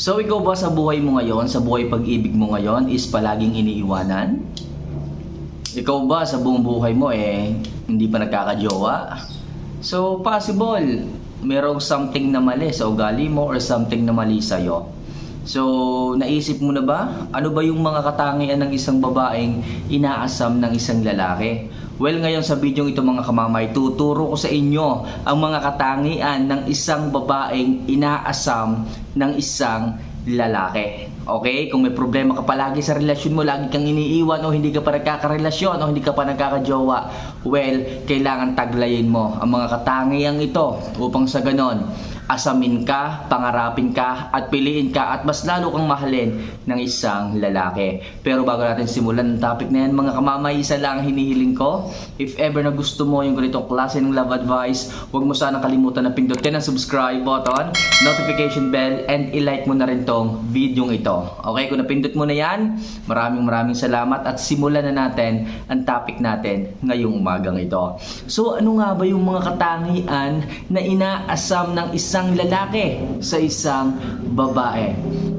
So ikaw ba sa buhay mo ngayon, sa buhay pag-ibig mo ngayon is palaging iniiwanan? Ikaw ba sa buong buhay mo eh hindi pa nagkakajowa? So possible, merong something na mali sa ugali mo or something na mali sa'yo. So, naisip mo na ba? Ano ba yung mga katangian ng isang babaeng inaasam ng isang lalaki? Well, ngayon sa video ito mga kamamay, tuturo ko sa inyo ang mga katangian ng isang babaeng inaasam ng isang lalaki. Okay? Kung may problema ka palagi sa relasyon mo, lagi kang iniiwan o hindi ka pa nagkakarelasyon o hindi ka pa nagkakajowa, well, kailangan taglayin mo ang mga katangiang ito upang sa ganon, asamin ka, pangarapin ka, at piliin ka at mas lalo kang mahalin ng isang lalaki. Pero bago natin simulan ang topic na yan, mga kamamay, isa lang ang hinihiling ko. If ever na gusto mo yung ganitong klase ng love advice, huwag mo sana kalimutan na pindutin ang subscribe button, notification bell, and ilike mo na rin tong video ito. Okay, kung napindot mo na yan, maraming maraming salamat at simulan na natin ang topic natin ngayong umagang ito. So ano nga ba yung mga katangian na inaasam ng isang lalaki sa isang babae?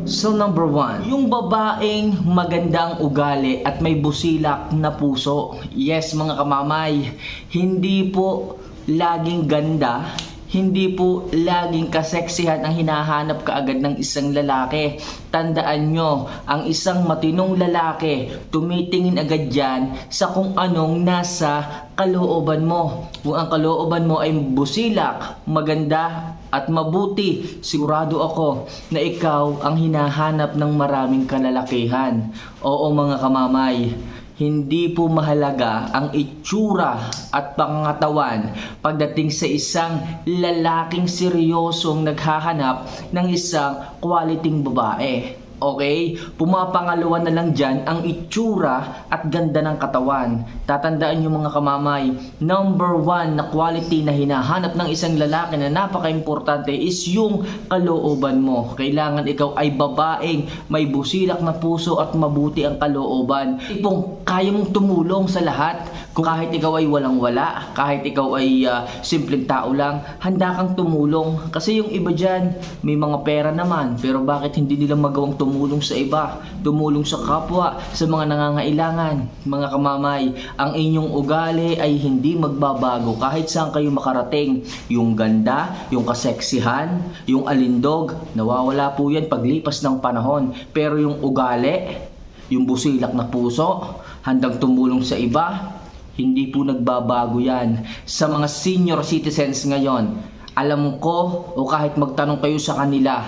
So number one, yung babaeng magandang ugali at may busilak na puso. Yes mga kamamay, hindi po laging ganda hindi po laging kaseksihan ang hinahanap kaagad ng isang lalaki. Tandaan nyo, ang isang matinong lalaki, tumitingin agad dyan sa kung anong nasa kalooban mo. Kung ang kalooban mo ay busilak, maganda, at mabuti, sigurado ako na ikaw ang hinahanap ng maraming kalalakihan. Oo mga kamamay, hindi po mahalaga ang itsura at pangangatawan pagdating sa isang lalaking seryosong naghahanap ng isang quality babae. Okay? Pumapangalawa na lang dyan ang itsura at ganda ng katawan. Tatandaan nyo mga kamamay, number one na quality na hinahanap ng isang lalaki na napaka-importante is yung kalooban mo. Kailangan ikaw ay babaeng may busilak na puso at mabuti ang kalooban. Tipong kaya mong tumulong sa lahat. Kung kahit ikaw ay walang-wala, kahit ikaw ay ah, simpleng tao lang, handa kang tumulong. Kasi yung iba dyan, may mga pera naman, pero bakit hindi nila magawang tumulong sa iba? Tumulong sa kapwa, sa mga nangangailangan. Mga kamamay, ang inyong ugali ay hindi magbabago kahit saan kayo makarating. Yung ganda, yung kaseksihan, yung alindog, nawawala po yan paglipas ng panahon. Pero yung ugali, yung busilak na puso, handang tumulong sa iba, hindi po nagbabago yan. Sa mga senior citizens ngayon, alam ko o kahit magtanong kayo sa kanila,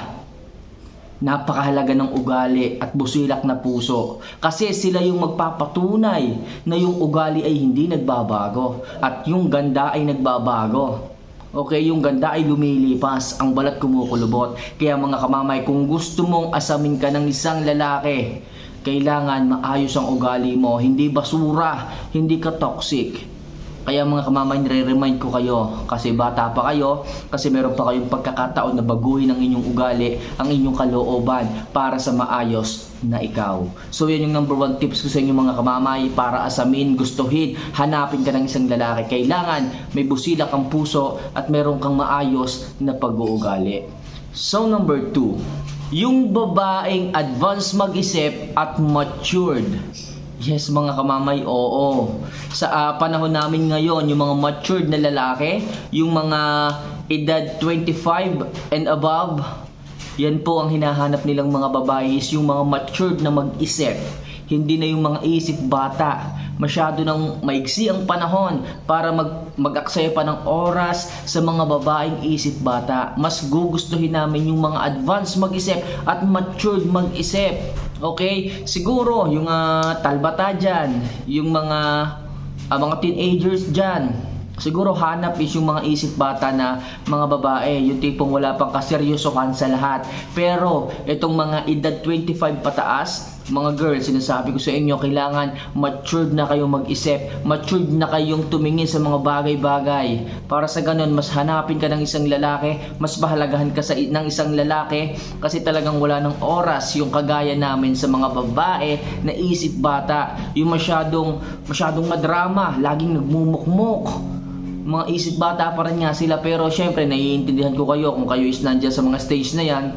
napakahalaga ng ugali at busilak na puso. Kasi sila yung magpapatunay na yung ugali ay hindi nagbabago at yung ganda ay nagbabago. Okay, yung ganda ay lumilipas, ang balat kumukulubot. Kaya mga kamamay, kung gusto mong asamin ka ng isang lalaki, kailangan maayos ang ugali mo, hindi basura, hindi ka toxic. Kaya mga kamamay, nire-remind ko kayo kasi bata pa kayo, kasi meron pa kayong pagkakataon na baguhin ang inyong ugali, ang inyong kalooban para sa maayos na ikaw. So yan yung number one tips ko sa inyo mga kamamay para asamin, gustuhin, hanapin ka ng isang lalaki. Kailangan may busilak ang puso at meron kang maayos na pag-uugali. So number two, yung babaeng advanced mag-isip at matured. Yes, mga kamamay, oo. Sa ah, panahon namin ngayon, yung mga matured na lalaki, yung mga edad 25 and above, yan po ang hinahanap nilang mga babae is yung mga matured na mag-isip. Hindi na yung mga isip bata. Masyado nang maigsi ang panahon para mag mag-aksaya pa ng oras sa mga babaeng isip bata. Mas gugustuhin namin yung mga advanced mag-isip at matured mag-isip. Okay? Siguro yung ah, talbata dyan, yung mga ah, mga teenagers dyan, Siguro hanap is yung mga isip bata na mga babae, yung tipong wala pang kaseryosohan sa lahat. Pero itong mga edad 25 pataas, mga girls, sinasabi ko sa inyo, kailangan matured na kayong mag-isip, matured na kayong tumingin sa mga bagay-bagay. Para sa ganun, mas hanapin ka ng isang lalaki, mas bahalagahan ka sa, ng isang lalaki kasi talagang wala ng oras yung kagaya namin sa mga babae na isip bata. Yung masyadong, masyadong madrama, laging nagmumukmuk mga isip bata pa rin nga sila pero syempre naiintindihan ko kayo kung kayo is nandyan sa mga stage na yan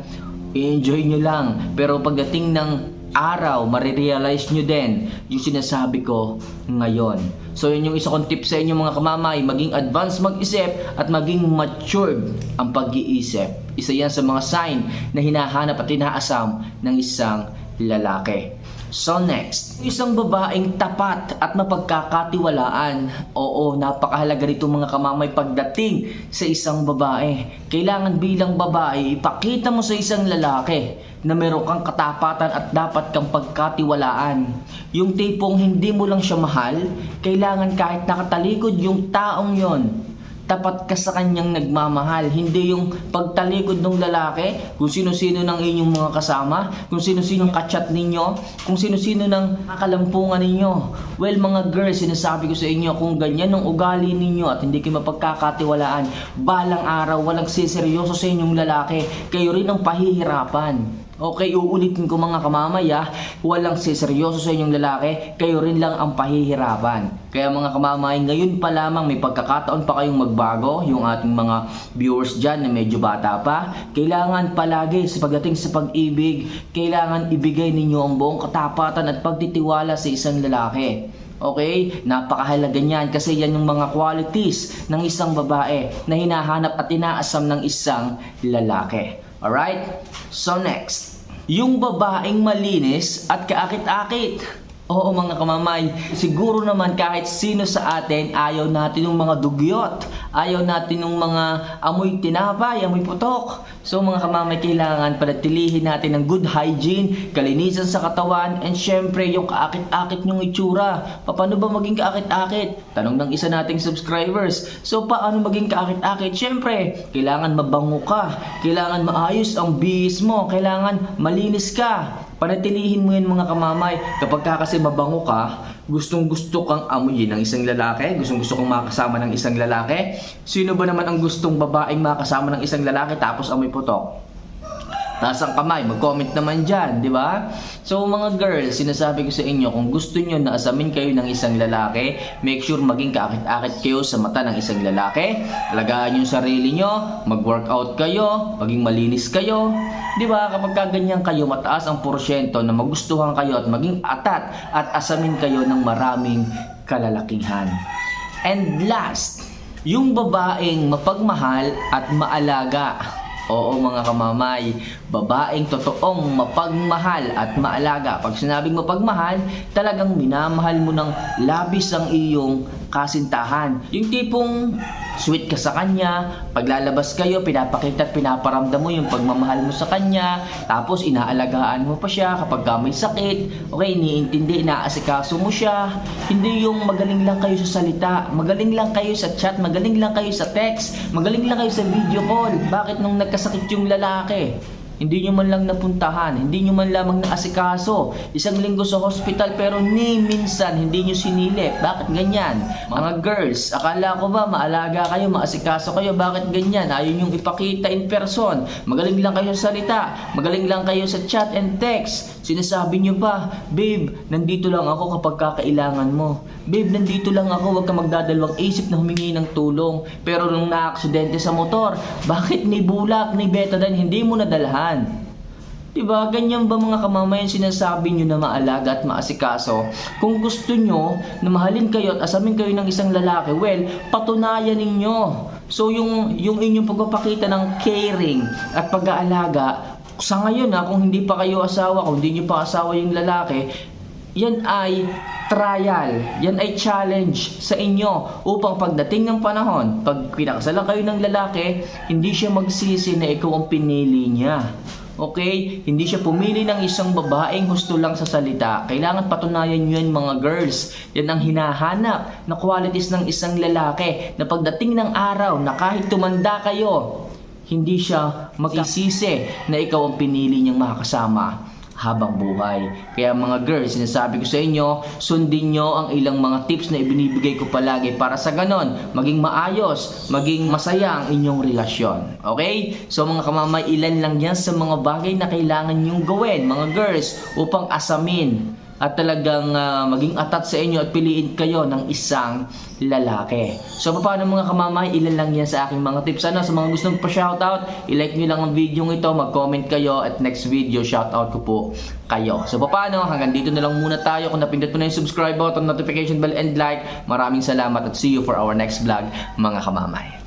i-enjoy nyo lang. Pero pagdating ng araw, marirealize nyo din yung sinasabi ko ngayon. So yun yung isa kong tip sa inyo mga kamamay, maging advanced mag-isip at maging matured ang pag-iisip. Isa yan sa mga sign na hinahanap at inaasam ng isang lalaki. So next, isang babaeng tapat at mapagkakatiwalaan. Oo, napakahalaga nito mga kamamay pagdating sa isang babae. Kailangan bilang babae, ipakita mo sa isang lalaki na meron kang katapatan at dapat kang pagkatiwalaan. Yung tipong hindi mo lang siya mahal, kailangan kahit nakatalikod yung taong yon tapat ka sa kanyang nagmamahal. Hindi yung pagtalikod ng lalaki, kung sino-sino ng inyong mga kasama, kung sino-sino ng kachat ninyo, kung sino-sino ng nakalampungan ninyo. Well, mga girls, sinasabi ko sa inyo, kung ganyan ang ugali ninyo at hindi kayo mapagkakatiwalaan, balang araw, walang siseryoso sa inyong lalaki, kayo rin ang pahihirapan. Okay, uulitin ko mga kamamaya, walang siseryoso sa inyong lalaki, kayo rin lang ang pahihirapan. Kaya mga kamamay, ngayon pa lamang may pagkakataon pa kayong magbago, yung ating mga viewers dyan na medyo bata pa, kailangan palagi sa pagdating sa pag-ibig, kailangan ibigay ninyo ang buong katapatan at pagtitiwala sa isang lalaki. Okay? Napakahalaga niyan kasi yan yung mga qualities ng isang babae na hinahanap at inaasam ng isang lalaki. Alright? So next, yung babaeng malinis at kaakit-akit. Oo mga kamamay, siguro naman kahit sino sa atin ayaw natin ng mga dugyot, ayaw natin ng mga amoy tinapay, amoy putok. So mga kamamay, kailangan panatilihin natin ng good hygiene, kalinisan sa katawan, and syempre yung kaakit-akit yung itsura. Paano ba maging kaakit-akit? Tanong ng isa nating subscribers. So paano maging kaakit-akit? Syempre, kailangan mabango ka, kailangan maayos ang bihis mo, kailangan malinis ka. Panatilihin mo yan mga kamamay. Kapag ka kasi mabango ka, gustong gusto kang amuyin ng isang lalaki, gustong gusto kang makasama ng isang lalaki. Sino ba naman ang gustong babaeng makasama ng isang lalaki tapos amoy putok? Taas ang kamay, mag-comment naman dyan, di ba? So mga girls, sinasabi ko sa inyo, kung gusto nyo na asamin kayo ng isang lalaki, make sure maging kaakit-akit kayo sa mata ng isang lalaki. Alagaan yung sarili nyo, mag-workout kayo, maging malinis kayo. Di ba? Kapag kaganyan kayo, mataas ang porsyento na magustuhan kayo at maging atat at asamin kayo ng maraming kalalakihan. And last, yung babaeng mapagmahal at maalaga. Oo mga kamamay, babaeng totoong mapagmahal at maalaga. Pag sinabing mapagmahal, talagang minamahal mo ng labis ang iyong kasintahan. Yung tipong sweet ka sa kanya, paglalabas kayo, pinapakita at pinaparamdam mo yung pagmamahal mo sa kanya, tapos inaalagaan mo pa siya kapag ka may sakit, okay, iniintindi, inaasikaso mo siya. Hindi yung magaling lang kayo sa salita, magaling lang kayo sa chat, magaling lang kayo sa text, magaling lang kayo sa video call. Bakit nung nagkasakit yung lalaki? Hindi nyo man lang napuntahan, hindi nyo man lamang naasikaso. Isang linggo sa hospital pero ni minsan hindi nyo sinilip. Bakit ganyan? Mga girls, akala ko ba maalaga kayo, maasikaso kayo, bakit ganyan? Ayaw nyo ipakita in person. Magaling lang kayo sa salita, magaling lang kayo sa chat and text. Sinasabi nyo pa, babe, nandito lang ako kapag kakailangan mo. Babe, nandito lang ako, wag ka magdadalawang isip na humingi ng tulong. Pero nung naaksidente sa motor, bakit ni bulak, ni betadine, hindi mo nadalhan? Diba? Ganyan ba mga kamamayan sinasabi nyo na maalaga at maasikaso? Kung gusto nyo na mahalin kayo at asamin kayo ng isang lalaki, well, patunayan ninyo. So yung, yung inyong pagpapakita ng caring at pag-aalaga, sa ngayon ha, kung hindi pa kayo asawa, kung hindi nyo pa asawa yung lalaki, yan ay trial, yan ay challenge sa inyo upang pagdating ng panahon, pag pinakasalan kayo ng lalaki, hindi siya magsisi na ikaw ang pinili niya. Okay? Hindi siya pumili ng isang babaeng gusto lang sa salita. Kailangan patunayan nyo yan mga girls. Yan ang hinahanap na qualities ng isang lalaki na pagdating ng araw na kahit tumanda kayo, hindi siya magsisisi na ikaw ang pinili niyang makakasama habang buhay. Kaya mga girls, sinasabi ko sa inyo, sundin nyo ang ilang mga tips na ibinibigay ko palagi para sa ganon, maging maayos, maging masaya ang inyong relasyon. Okay? So mga kamamay, ilan lang yan sa mga bagay na kailangan nyong gawin, mga girls, upang asamin at talagang ah, maging atat sa inyo at piliin kayo ng isang lalaki. So paano mga kamamay, ilan lang yan sa aking mga tips. Ano, sa mga gustong pa-shoutout, i-like nyo lang ang video ito, mag-comment kayo at next video, shoutout ko po kayo. So paano, hanggang dito na lang muna tayo. Kung napindot mo na yung subscribe button, notification bell and like, maraming salamat at see you for our next vlog mga kamamay.